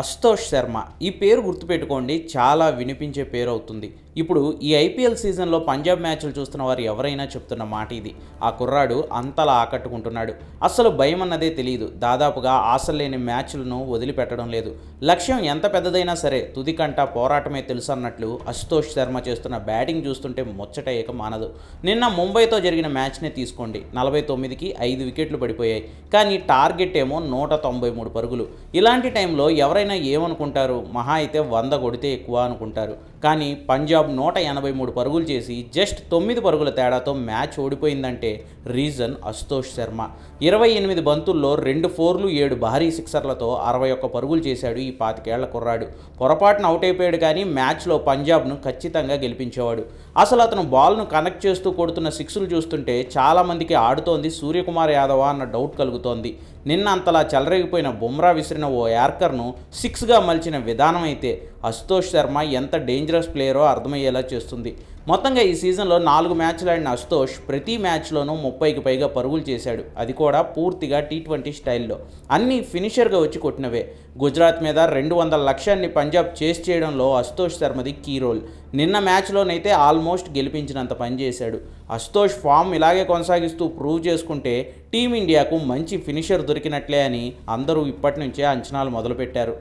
అశుతోష్ శర్మ. ఈ పేరు గుర్తుపెట్టుకోండి చాలా వినిపించే పేరు అవుతుంది ఇప్పుడు ఈ ఐపీఎల్ సీజన్లో పంజాబ్ మ్యాచ్లు చూస్తున్న వారు ఎవరైనా చెప్తున్న మాట ఇది. ఆ కుర్రాడు అంతలా ఆకట్టుకుంటున్నాడు. అస్సలు భయం అన్నదే తెలియదు దాదాపుగా ఆశలు లేని మ్యాచ్లను వదిలిపెట్టడం లేదు. లక్ష్యం ఎంత పెద్దదైనా సరే తుదికంట పోరాటమే తెలుసు అన్నట్లు అశుతోష్ శర్మ చేస్తున్న బ్యాటింగ్ చూస్తుంటే ముచ్చట ఏక మానదు. నిన్న ముంబైతో జరిగిన మ్యాచ్నే తీసుకోండి. నలభై తొమ్మిదికి ఐదు వికెట్లు పడిపోయాయి. కానీ టార్గెట్ ఏమో నూట తొంభై మూడు పరుగులు. ఇలాంటి టైంలో ఎవరైనా ఏమనుకుంటారు? మహా అయితే వంద కొడితే ఎక్కువ అనుకుంటారు. కానీ పంజాబ్ నూట ఎనభై మూడు పరుగులు చేసి జస్ట్ తొమ్మిది పరుగుల తేడాతో మ్యాచ్ ఓడిపోయిందంటే రీజన్ అశుతోష్ శర్మ. ఇరవై ఎనిమిది బంతుల్లో రెండు ఫోర్లు ఏడు భారీ సిక్సర్లతో అరవై ఒక్క పరుగులు చేశాడు ఈ పాతికేళ్ళ కుర్రాడు. పొరపాటున అవుట్ అయిపోయాడు కానీ మ్యాచ్లో పంజాబ్ను ఖచ్చితంగా గెలిపించేవాడు. అసలు అతను బాల్ను కనెక్ట్ చేస్తూ కొడుతున్న సిక్స్లు చూస్తుంటే చాలామందికి ఆడుతోంది సూర్యకుమార్ యాదవ అన్న డౌట్ కలుగుతోంది. నిన్న అంతలా చెలరేగిపోయిన బుమ్రా విసిరిన ఓ యార్కర్ను సిక్స్గా మలిచిన విధానం అయితే అశుతోష్ శర్మ ఎంత డేంజరస్ ప్లేయరో అర్థమయ్యేలా చేస్తుంది. మొత్తంగా ఈ సీజన్లో నాలుగు మ్యాచ్లు ఆడిన అశుతోష్ ప్రతి మ్యాచ్లోనూ ముప్పైకి పైగా పరుగులు చేశాడు. అది కూడా పూర్తిగా టీ ట్వంటీ స్టైల్లో. అన్నీ ఫినిషర్గా వచ్చి కొట్టినవే. గుజరాత్ మీద రెండు వందల లక్ష్యాన్ని పంజాబ్ చేస్ చేయడంలో అశుతోష్ శర్మది కీ రోల్ నిన్న మ్యాచ్లోనైతే ఆల్మోస్ట్ గెలిపించినంత పనిచేశాడు అశుతోష్ ఫామ్ ఇలాగే కొనసాగిస్తూ ప్రూవ్ చేసుకుంటే టీమిండియాకు మంచి ఫినిషర్ దొరికినట్లే అని అందరూ ఇప్పటి నుంచే అంచనాలు మొదలుపెట్టారు.